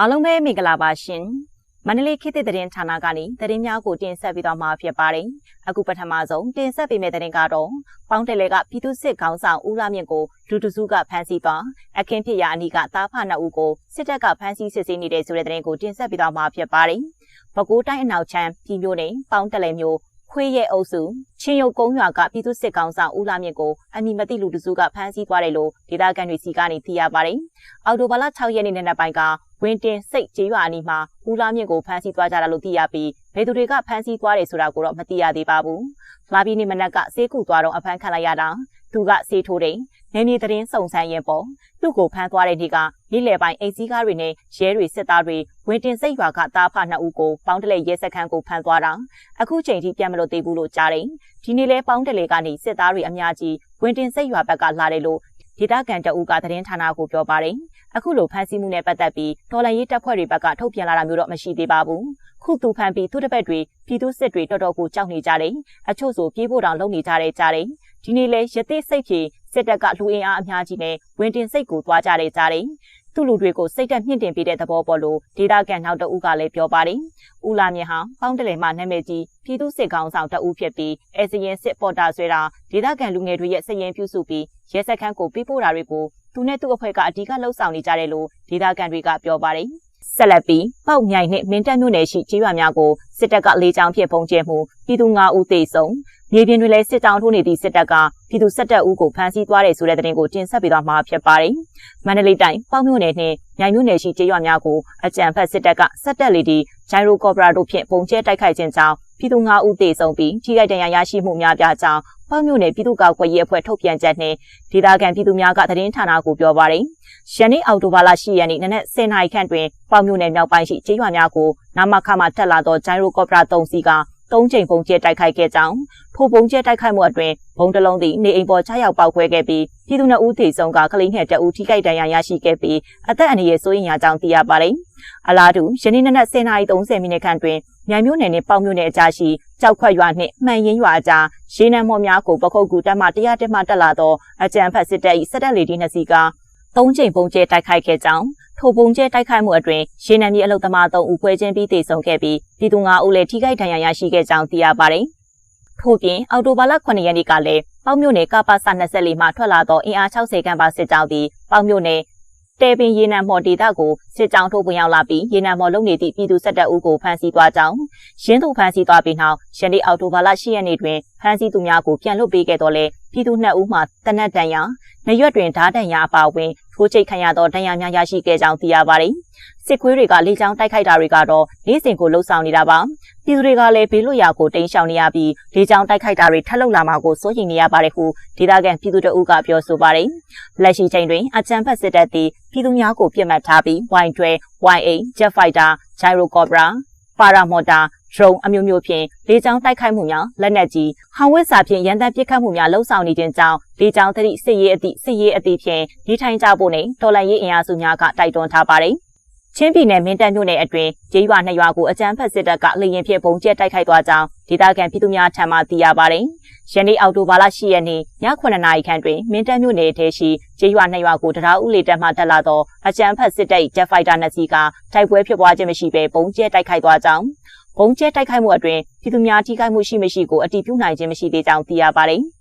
အားလုံးပဲမင်္ဂလာပါရှင်မန္တလေးခေတ်သစ်သတင်းဌာနကနေသတင်းများကိုတင်ဆက်ပေးသွားမှာဖြစ်ပါတယ်အခုပထမဆုံးတင်ဆက်ပေးမယ့်သတင်းကတော့ပေါင်းတယ်လေကပြည်သူစစ်ခေါင်းဆောင်ဦးလာမြင့်ကိုလူတစုကဖမ်းဆီးသွားအခင်းဖြစ်ရာအနီးကတားဖနှစ်ဦးကိုစစ်တပ်ကဖမ်းဆီးစစ်ဆေးနေတဲ့ဆိုတဲ့သတင်းကိုတင်ဆက်ပေးသွားမှာဖြစ်ပါတယ်ပဲခူးတိုင်းအနောက်ချမ်းပြည်မျိုးနယ်ပေါင်းတယ်လေမျိုးခွေးရဲ့အုပ်စုချင်းရုပ်ကုန်းရွာကပြည်သူစစ်ကောင်ဆောင်ဦးလာမြင့်ကိုအမိမတိလူတစုကဖမ်းဆီးသွားတယ်လို့ဒေသခံတွေစီကနေသိရပါတယ်။အော်တိုဘာလ6ရက်နေ့နေ့ပိုင်းက ဝင်းတင်စိတ်ကျေးရွာအနီးမှာဦးလာမြင့်ကိုဖမ်းဆီးသွားကြတာလို့သိရပြီးဘယ်သူတွေကဖမ်းဆီးသွားတယ်ဆိုတာကိုတော့မသိရသေးပါဘူး။လာပြီးနေ့မနက်ကစေးကူသွားတော့အဖမ်းခံလိုက်ရတာသူကစေးထိုးတယ်။နေမြေသတင်းစုံစမ်းရင်ပေါ့သူ့ကိုဖမ်းသွားတဲ့နေ့ကနေ့လယ်ပိုင်းအိတ်စည်းကားတွေနဲ့ရဲတွေစစ်သားတွေဝင်းတင်စိတ်ရွာကတားဖနှစ်ဦးကိုပေါင်းတလဲရဲစခန်းကိုဖမ်းသွားတာအခုချိန်ထိပြန်မလို့သေးဘူးလို့ကြားတယ်ဒီနေ့လဲပေါင်းတလဲကနေစစ်သားတွေအများကြီးဝင်းတင်စိတ်ရွာဘက်ကလာတယ်လို့ဒေသခံတအူးကသတင်းဌာနကိုပြောပါတယ် အခုလိုဖမ်းဆီးမှုနဲ့ပတ်သက်ပြီးတော်လန်ရေးတပ်ဖွဲ့တွေဘက်ကထုတ်ပြန်လာတာမျိုးတော့မရှိသေးပါဘူးခုသူဖမ်းပြီးသူ့တပည့်တွေပြည်သူစစ်တွေတော်တော်ကိုကြောက်နေကြတယ်အချို့ဆိုပြေးဖို့တောင်လုပ်နေကြတဲ့ကြားတယ်ဒီနေ့လဲရသေးစိတ်ဖြေစစ်တပ်ကလူအင်အားအများကြီးနဲ့ဝင်တင်စိတ်ကိုသွားကြတဲ့ကြားတယ်သူ့လူတွေကိုစိတ်တက်မြင့်တင်ပေးတဲ့သဘောပေါ်လို့ဒေတာကန်နောက်တဦးကလည်းပြောပါတယ်။ဦးလာမြင့်ဟာပေါင်းတလေမှနာမည်ကြီးပြည်သူစစ်ကောင်ဆောင်တဦးဖြစ်ပြီးအဲစရင်စစ်ပေါ်တာဆွဲတာဒေတာကန်လူငယ်တွေရဲ့စရင်ပြုစုပြီးရဲစခန်းကိုပြပို့တာတွေကိုသူနဲ့သူ့အဖွဲ့ကအဓိကလှုပ်ဆောင်နေကြတယ်လို့ဒေတာကန်တွေကပြောပါတယ်။ဆက်လက်ပြီးပေါက်မြိုင်နဲ့မင်းတပ်မြို့နယ်ရှိကျေးရွာများကိုစစ်တပ်ကလေးချောင်းဖြင့်ပုံကျဲမှုပြည်သူ9ဦးသေဆုံးမြေပြင်တွေလည်းစစ်တောင်းထိုးနေသည့်စစ်တပ်ကပြည်သူစစ်တပ်ဦးကိုဖမ်းဆီးသွားတယ်ဆိုတဲ့သတင်းကိုတင်ဆက်ပေးသွားမှာဖြစ်ပါတယ်။မန္တလေးတိုင်းပေါ့မြို့နယ်နှင့်မြိုင်မြို့နယ်ရှိကျေးရွာများကိုအကြံဖက်စစ်တပ်ကစက်တက်လေဒီဂျိုင်ရိုကော်ပရာတို့ဖြင့်ပုံကျဲတိုက်ခိုက်ခြင်းကြောင့် ပြည်သူ9ဦးသေဆုံးပြီးထိခိုက်ဒဏ်ရာရရှိမှုများပြားကြောင်းပေါ့မြို့နယ်ပြည်သူ့ကောက်ွယ်ရေးအဖွဲ့ထုတ်ပြန်ချက်နဲ့ဒေသခံပြည်သူများကသတင်းဌာနကိုပြောပါရယ်။ယနေ့အောက်တိုဘာလ10ရက်နေ့နနက်10:00နာရီခန့်တွင်ပေါ့မြို့နယ်မြောက်ပိုင်းရှိကျေးရွာများကိုနာမခမှတက်လာသောဂျိုင်ရိုကော်ပရာ3စီးက သုံးချိန်ပုံကျဲတိုက်ခိုက်ခဲ့ကြောင်းထိုပုံကျဲတိုက်ခိုက်မှုအတွင်းဘုံတလုံးသည်နေအိမ်ပေါ်ချရောက်ပောက်ခွဲခဲ့ပြီးပြည်သူ့နှစ်ဦးသေဆုံးကကလေးငယ်တအူထိခိုက်ဒဏ်ရာရရှိခဲ့ပြီးအသက်အန္တရာယ်စိုးရိမ်ရကြောင်းသိရပါတယ်။အလားတူယနေ့နနက်10:30မိနစ်ခန့်တွင်မြိုင်မြို့နယ်နှင့်ပေါင်မြို့နယ်အကြားရှိကြောက်ခွက်ရွာနှင့်မှန်ရင်ရွာအကြားရေနံမော်များကိုပခုတ်ကူတက်မှတရားတက်မှတက်လာသောအကြံဖက်စစ်တပ်၏စက်တက်လေဒီနှစ်စီးက သုံးချိန်ပုံကျဲတိုက်ခိုက်ခဲ့ကြောင်းထိုပုံကျဲတိုက်ခိုက်မှုအတွင်းရေနံမြေအလုသမား3ဦးခွဲခြင်းပြီးတေဆုံးခဲ့ပြီးပြည်သူ5ဦးလည်းထိခိုက်ဒဏ်ရာရရှိခဲ့ကြောင်းသိရပါတယ်။ထို့ပြင်အော်တိုဘာလ9ရက်နေ့ကလည်းပေါမြို့နယ်ကပ္ပစ24မှာထွက်လာသောအင်အား60ခန့်ပါစစ်ကြောင်းသည်ပေါမြို့နယ်တဲပင်ရေနံမော်ဒေသကိုစစ်ကြောင်းထိုးဝင်ရောက်လာပြီးရေနံမော်လုံနေသည့်ပြည်သူစစ်တပ်ဦးကိုဖမ်းဆီးသွားကြောင်းရင်းသူဖမ်းဆီးသွားပြီးနောက်ယနေ့အောက်တိုဘာလ10ရက်နေ့တွင်ဖမ်းဆီးသူများကိုပြန်လွှတ်ပေးခဲ့တော်လဲပြည်သူနှစ်ဦးမှတနက်တန်ရာနရွက်တွင်ဓာတ်တန်ရာအပါအဝင်ထိုးချိတ်ခံရသောဒဏ်ရာများရရှိခဲ့ကြောင်းသိရပါတယ်။စစ်ခွေးတွေကလေကြောင်းတိုက်ခိုက်တာတွေကတော့နေ့စဉ်ကိုလှုပ်ဆောင်နေတာပါ။ပြည်သူတွေကလည်းဘေးလွတ်ရာကိုတိမ်းရှောင်နေရပြီးလေကြောင်းတိုက်ခိုက်တာတွေထပ်လုပ်လာမှာကိုစိုးရိမ်နေရပါတယ်ဟုဒေသခံပြည်သူတို့ကပြောဆိုပါတယ်။လက်ရှိချိန်တွင်အကြမ်းဖက်စစ်တပ်သည်ပြည်သူများကိုပြစ်မှတ်ထားပြီး Y12, Y8, Jet Fighter, Gyro Cobra, Paramotor ဒရုန်းအမျိုးမျိုးဖြင့်လေကြောင်းတိုက်ခိုက်မှုများလက်နက်ကြီးဟောင်ဝစ်စာဖြင့်ရန်တပ်ပစ်ခတ်မှုများလှုံ့ဆော်နေခြင်းကြောင့်လေကြောင်းသတိစစ်ရေးအသည့်စစ်ရေးအသည့်ဖြင့်ဒီထိုင်ကြဖို့နဲ့တော်လန်ရေးအင်အားစုများကတိုက်တွန်းထားပါတယ်ချင်းပြည်နယ်မင်းတပ်မြို့နယ်အတွင်းကျေးရွာနှစ်ရွာကိုအကြမ်းဖက်စစ်တပ်ကလေရင်ဖြင့်ပုံကျဲတိုက်ခိုက်သွားကြောင်းဒေသခံပြည်သူများထံမှသိရပါတယ်။ယနေ့အောက်တိုဘာလ10ရက်နေ့ည9:00နာရီခန့်တွင်မင်းတပ်မြို့နယ်ထဲရှိကျေးရွာနှစ်ရွာကိုတရားဥလေတပ်မှတက်လာသောအကြမ်းဖက်စစ်တပ် Jet Fighter နှစ်စီးကတိုက်ပွဲဖြစ်ပွားခြင်းမရှိဘဲပုံကျဲတိုက်ခိုက်သွားကြောင်း ဘုံကျဲတိုက်ခိုက်မှုအတွင်းပြည်သူများထိခိုက်မှုရှိမရှိကိုအတည်ပြုနိုင်ခြင်းမရှိသေးကြောင်းသိရပါတယ်။